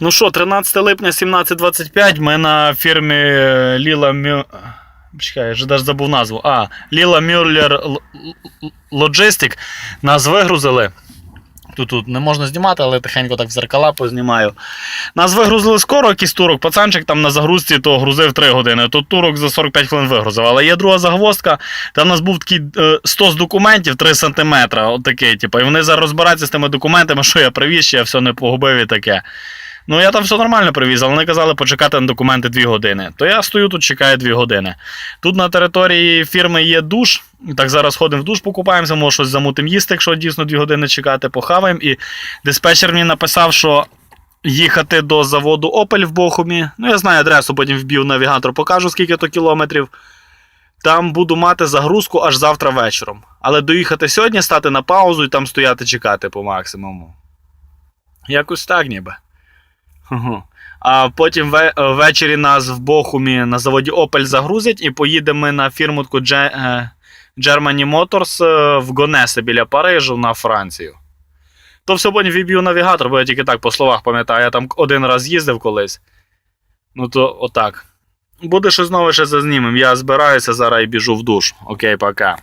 Ну що, 13 липня 17.25 ми на фірмі е, Ліла Мю... Чекай, я вже навіть забув назву. А, Ліла Мюллер Logistic нас вигрузили. Тут, тут не можна знімати, але тихенько так в зеркала познімаю. Нас вигрузили скоро, якийсь турок. Пацанчик там на загрузці то грузив 3 години. Тут турок за 45 хвилин вигрузив. Але є друга загвоздка. Там у нас був такий е, 100 з документів 3 см. От такий, типу. І вони зараз розбираються з тими документами, що я привіз, що я все не погубив і таке. Ну, я там все нормально привіз, але вони казали почекати на документи 2 години. То я стою тут, чекаю 2 години. Тут на території фірми є душ. Так зараз ходимо в душ, покупаємося, може щось замутимо їсти, якщо дійсно 2 години чекати, похаваємо. І диспетчер мені написав, що їхати до заводу Opel в Бохумі. Ну, я знаю адресу, потім вб'ю навігатор, покажу, скільки то кілометрів. Там буду мати загрузку аж завтра вечором. Але доїхати сьогодні, стати на паузу і там стояти чекати по максимуму. Якось так ніби. А потім е, ввечері нас в Бохумі на заводі Opel загрузять і поїдемо ми на фірмутку е, Germany Motors е, в Гонесе біля Парижу на Францію. То все потім віб'ю навігатор, бо я тільки так по словах пам'ятаю, я там один раз їздив колись. Ну то отак. Буде щось нове ще зазнімем. Я збираюся зараз і біжу в душ. Окей, пока.